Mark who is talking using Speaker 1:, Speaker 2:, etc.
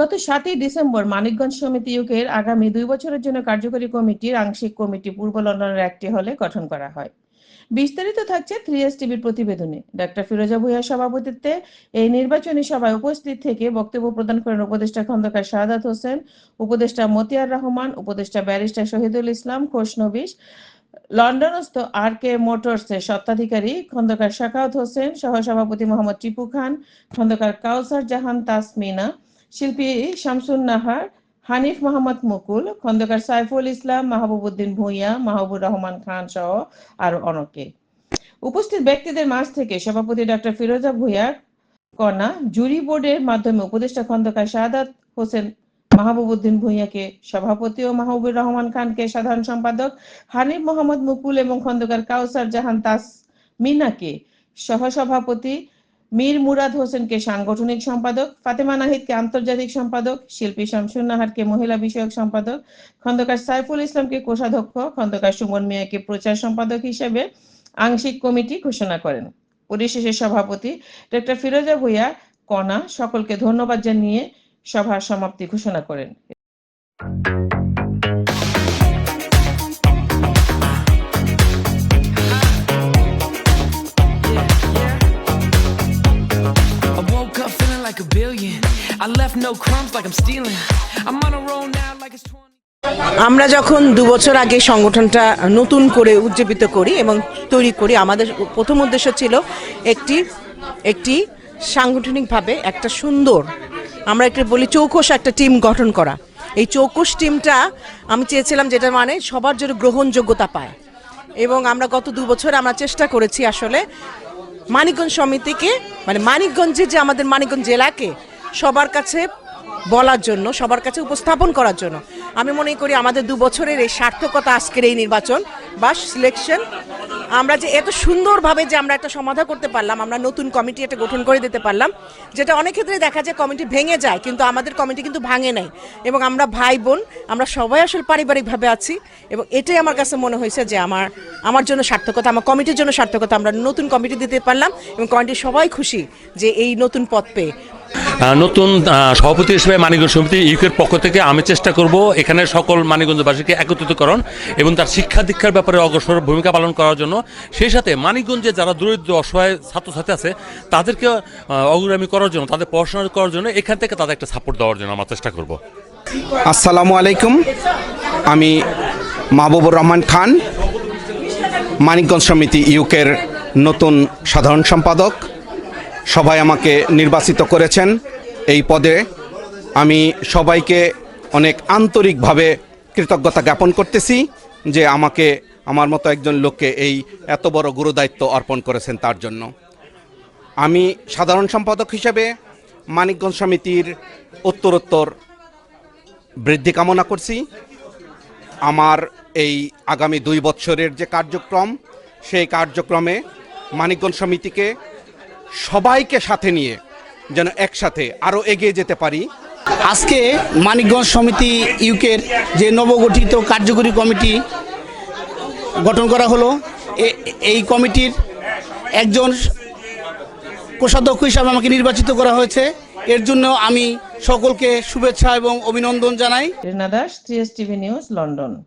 Speaker 1: গত সাতই ডিসেম্বর মানিকগঞ্জ সমিতি ইউকের আগামী দুই বছরের জন্য কার্যকরী কমিটির আংশিক কমিটি পূর্ব লন্ডনের একটি হলে গঠন করা হয়। বিস্তারিত থাকছে থ্রি এস টিভির প্রতিবেদনে। ডাক্তার ফিরোজা ভুইয়ার সভাপতিত্বে এই নির্বাচনী সভায় উপস্থিত থেকে বক্তব্য প্রদান করেন উপদেষ্টা খন্দকার শাহাদাত হোসেন, উপদেষ্টা মতিয়ার রহমান, উপদেষ্টা ব্যারিস্টার শহীদুল ইসলাম খোশনবিশ লন্ডনস্থ আর কে মোটরসের স্বত্বাধিকারী খন্দকার শাকাউত হোসেন, সহসভাপতি মোহাম্মদ টিপু খান, খন্দকার কাউসার জাহান তাসমিনা শিল্পী শামসুন নাহার, হানিফ মোহাম্মদ মুকুল, খন্দকার সাইফুল ইসলাম মাহবুবুদ্দিন ভূঁইয়া মাহবুবুর রহমান খান সহ আরও অনেকে। উপস্থিত ব্যক্তিদের মাঝ থেকে সভাপতি ডক্টর ফিরোজা ভূঁইয়া, কণা, জুরি বোর্ডের মাধ্যমে উপদেষ্টা খন্দকার শাহাদাত হোসেন মাহবুবুদ্দিন ভূঁইয়াকে সভাপতি ও মাহবুবুর রহমান খানকে সাধারণ সম্পাদক, হানিফ মোহাম্মদ মুকুল এবং খন্দকার কাউসার জাহান তাস মিনাকে সহসভাপতি মীর মুরাদ হোসেনকে সাংগঠনিক সম্পাদক, ফাতেমা নাহিদকে আন্তর্জাতিক সম্পাদক, শিল্পী শামসুন নাহারকে মহিলা বিষয়ক সম্পাদক, খন্দকার সাইফুল ইসলামকে কোষাধ্যক্ষ, খন্দকার সুমন মিয়াকে প্রচার সম্পাদক হিসেবে আংশিক কমিটি ঘোষণা করেন। পরিশেষে সভাপতি ডক্টর ফিরোজা ভুইয়া, কণা, সকলকে ধন্যবাদ জানিয়ে সভার সমাপ্তি ঘোষণা করেন।
Speaker 2: Left no crumbs like I'm stealing. I'm on a roll now like it's 20.
Speaker 3: আমরা যখন দু বছর আগে সংগঠনটা নতুন করে উজ্জীবিত করি এবং তৈরি করি, আমাদের প্রথম উদ্দেশ্য ছিল একটি একটি সাংগঠনিকভাবে একটা সুন্দর, আমরা একটা বলি চৌকস একটা টিম গঠন করা এই চৌকস টিমটা আমি চেয়েছিলাম যেটা মানে সবার জন্য গ্রহণযোগ্যতা পায় এবং আমরা গত দু বছর আমরা চেষ্টা করেছি আসলে মানিকগঞ্জ সমিতিকে মানে মানিকগঞ্জে যে আমাদের মানিকগঞ্জ জেলাকে সবার কাছে বলার জন্য, সবার কাছে উপস্থাপন করার জন্য। আমি মনে করি আমাদের দু বছরের এই সার্থকতা আজকের এই নির্বাচন বা সিলেকশন আমরা যে এত সুন্দরভাবে যে আমরা একটা সমাধান করতে পারলাম, আমরা নতুন কমিটি একটা গঠন করে দিতে পারলাম, যেটা অনেক ক্ষেত্রে দেখা যায় কমিটি ভেঙে যায়, কিন্তু আমাদের কমিটি কিন্তু ভাঙে নাই। এবং আমরা ভাই বোন, আমরা সবাই আসলে পারিবারিকভাবে আছি, এবং এটাই আমার কাছে মনে হয়েছে যে আমার আমার জন্য সার্থকতা, আমার কমিটির জন্য সার্থকতা আমরা নতুন কমিটি দিতে পারলাম, এবং কমিটির সবাই খুশি যে এই নতুন পথ পেয়ে।
Speaker 4: নতুন সভাপতি হিসেবে মানিকগঞ্জ সমিতি ইউকের পক্ষ থেকে আমি চেষ্টা করব এখানে সকল মানিকগঞ্জবাসীকে একত্রিতকরণ এবং তার শিক্ষা দীক্ষার ব্যাপারে অগ্রসর ভূমিকা পালন করার জন্য। সেই সাথে মানিকগঞ্জে যারা দরিদ্র অসহায় ছাত্রছাত্রী আছে তাদেরকে আহ, অগ্রগামী করার জন্য তাদের পড়াশোনা করার জন্য এখান থেকে তাদের একটা সাপোর্ট দেওয়ার জন্য আমরা চেষ্টা করব।
Speaker 5: আসসালামু আলাইকুম। আমি মাহবুবুর রহমান খান মানিকগঞ্জ সমিতি ইউকের নতুন সাধারণ সম্পাদক। সবাই আমাকে নির্বাচিত করেছেন। এই পদে আমি সবাইকে অনেক আন্তরিকভাবে কৃতজ্ঞতা জ্ঞাপন করতেছি যে আমাকে, আমার মতো একজন লোককে এই এত বড় গুরুদায়িত্ব অর্পণ করেছেন তার জন্য। আমি সাধারণ সম্পাদক হিসেবে মানিকগঞ্জ সমিতির উত্তরোত্তর বৃদ্ধি কামনা করছি। আমার এই আগামী দুই বছরের যে কার্যক্রম, সেই কার্যক্রমে মানিকগঞ্জ সমিতিকে সবাইকে সাথে নিয়ে যেন একসাথে আরও এগিয়ে যেতে পারি।
Speaker 6: আজকে মানিকগঞ্জ সমিতি ইউকের যে নবগঠিত কার্যকরী কমিটি গঠন করা হলো এ- এই কমিটির একজন কোষাধ্যক্ষ হিসাবে আমাকে নির্বাচিত করা হয়েছে। এর জন্য আমি সকলকে শুভেচ্ছা এবং অভিনন্দন জানাই।
Speaker 1: Rina Das three S TV news London.